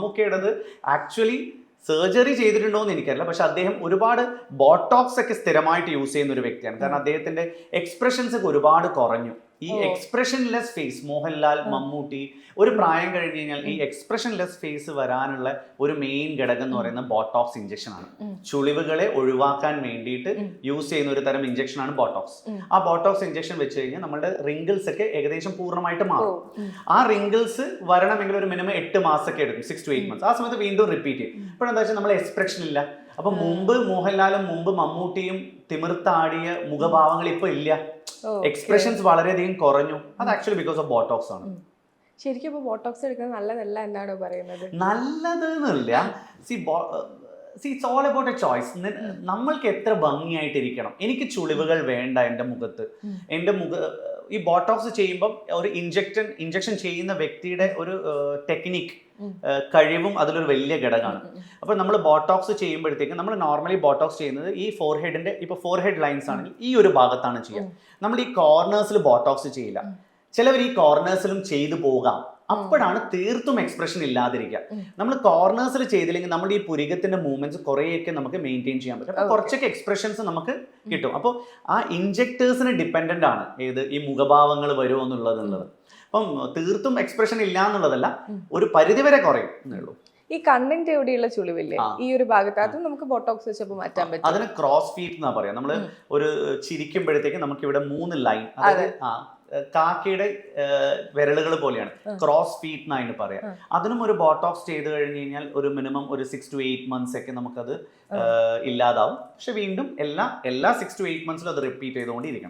മമ്മൂക്കയുടേത് actually surgery ചെയ്തിട്ടുണ്ടോ എന്ന് എനിക്കറിയില്ല. പക്ഷെ അദ്ദേഹം ഒരുപാട് ബോട്ടോക്സ് ഒക്കെ സ്ഥിരമായിട്ട് യൂസ് ചെയ്യുന്ന ഒരു വ്യക്തിയാണ്. കാരണം അദ്ദേഹത്തിന്റെ എക്സ്പ്രഷൻസ് ഒക്കെ ഒരുപാട് കുറഞ്ഞു. ഈ. എക്സ്പ്രഷൻലെസ് ഫേസ് മോഹൻലാൽ മമ്മൂട്ടി ഒരു പ്രായം കഴിഞ്ഞ് കഴിഞ്ഞാൽ ഈ എക്സ്പ്രഷൻലെസ് ഫേസ് വരാനുള്ള ഒരു മെയിൻ ഘടകം എന്ന് പറയുന്നത് ബോട്ടോക്സ് ഇഞ്ചക്ഷൻ ആണ്. ചുളിവുകളെ ഒഴിവാക്കാൻ വേണ്ടിയിട്ട് യൂസ് ചെയ്യുന്ന ഒരു തരം ഇഞ്ചക്ഷൻ ആണ് ബോട്ടോക്സ് ആ ബോട്ടോക്സ് ഇഞ്ചക്ഷൻ വെച്ച് കഴിഞ്ഞാൽ നമ്മുടെ റിങ്കിൾസ് ഒക്കെ ഏകദേശം പൂർണമായിട്ട് മാറും. ആ റിങ്കിൾസ് വരണമെങ്കിൽ ഒരു മിനിമം എട്ട് മാസമൊക്കെ എടുക്കും സിക്സ് ടു എയ്റ്റ് മന്ത്സ് ആ സമയത്ത് വീണ്ടും റിപ്പീറ്റ് ചെയ്യും. ഇപ്പോഴെന്താ വെച്ചാൽ നമ്മൾ എക്സ്പ്രഷൻ ഇല്ല. അപ്പൊ മുമ്പ് മോഹൻലാലും മുമ്പ് മമ്മൂട്ടിയും തിമിർത്താടിയ മുഖഭാവങ്ങൾ ഇപ്പൊ ഇല്ല. എക്സ്പ്രഷൻസ് വളരെയധികം കുറഞ്ഞു. അത് ആക്ച്വലി ബിക്കോസ് ഓഫ് ബോട്ടോക്സ് ആണ്. ശരിക്കും ബോട്ടോക്സ് എടുക്കുന്നത് നല്ലതല്ല എന്നാണ് പറയുന്നത്? നല്ലത് എന്നല്ല see see it's all about a choice നമ്മൾക്ക് എത്ര ഭംഗിയായിട്ടിരിക്കണം. എനിക്ക് ചുളിവുകൾ വേണ്ട എന്റെ മുഖത്ത്. എന്റെ മുഖ ഈ ബോട്ടോക്സ് ചെയ്യുമ്പം ഒരു ഇഞ്ചക്ഷൻ ഇഞ്ചക്ഷൻ ചെയ്യുന്ന വ്യക്തിയുടെ ഒരു ടെക്നിക്ക്. കഴിവും അതിലൊരു വലിയ ഘടകമാണ്. അപ്പോൾ നമ്മൾ ബോട്ടോക്സ് ചെയ്യുമ്പോഴത്തേക്കും നമ്മൾ നോർമലി ബോട്ടോക്സ് ചെയ്യുന്നത് ഈ ഫോർ ഹെഡിന്റെ ഇപ്പോൾ ഫോർ ഹെഡ് ലൈൻസ് ആണെങ്കിൽ ഈ ഒരു ഭാഗത്താണ് ചെയ്യുക. നമ്മൾ ഈ കോർണേഴ്സിൽ ബോട്ടോക്സ് ചെയ്യില്ല. ചിലവർ ഈ കോർണേഴ്സിലും ചെയ്തു പോകാം. അപ്പോഴാണ് തീർത്തും എക്സ്പ്രഷൻ ഇല്ലാതിരിക്കുക നമ്മൾ കോർണേഴ്സിൽ ചെയ്തില്ലെങ്കിൽ നമ്മുടെ ഈ പുരികത്തിന്റെ മൂവ്മെന്റ്സ് കുറേയൊക്കെ നമുക്ക് മെയിന്റെയിൻ ചെയ്യാൻ പറ്റും. അപ്പോൾ കുറച്ചൊക്കെ എക്സ്പ്രഷൻസ് നമുക്ക് കിട്ടും. അപ്പോൾ ആ ഇഞ്ചക്ടേഴ്സിന് ഡിപ്പെൻഡന്റ് ആണ് ഏത് ഈ മുഖഭാവങ്ങൾ വരുമോ എന്നുള്ളത് എന്നുള്ളത് അപ്പം തീർത്തും എക്സ്പ്രഷൻ ഇല്ല എന്നുള്ളതല്ല ഒരു പരിധിവരെ കുറയും എന്നുള്ളൂ ഈ കണ്ണിന്റെ എവിടെയുള്ള ചുളിവില്ലേ? ഈ ഒരു ഭാഗത്ത് അത് നമുക്ക് ബോട്ടോക്സ് വെച്ചപ്പോൾ മാറ്റാൻ പറ്റും അതിന് ക്രോസ് ഫീറ്റ് എന്നാ പറയാ. നമ്മൾ ഒരു ചിരിക്കുമ്പോഴത്തേക്ക് നമുക്ക് ഇവിടെ മൂന്ന് ലൈൻ അതായത് ആ കാക്കയുടെ വിരലുകൾ പോലെയാണ്. ക്രോസ് ഫീറ്റ് എന്നായിട്ട് പറയാം. അതിനും ഒരു ബോട്ടോക്സ് ചെയ്ത് കഴിഞ്ഞ് കഴിഞ്ഞാൽ ഒരു മിനിമം ഒരു സിക്സ് ടു എയ്റ്റ് മന്ത്സ് ഒക്കെ നമുക്കത് ഇല്ലാതാവും. പക്ഷെ വീണ്ടും എല്ലാ എല്ലാ സിക്സ് ടു എയ്റ്റ് മന്ത്സിലും അത് റിപ്പീറ്റ് ചെയ്തുകൊണ്ടിരിക്കണം.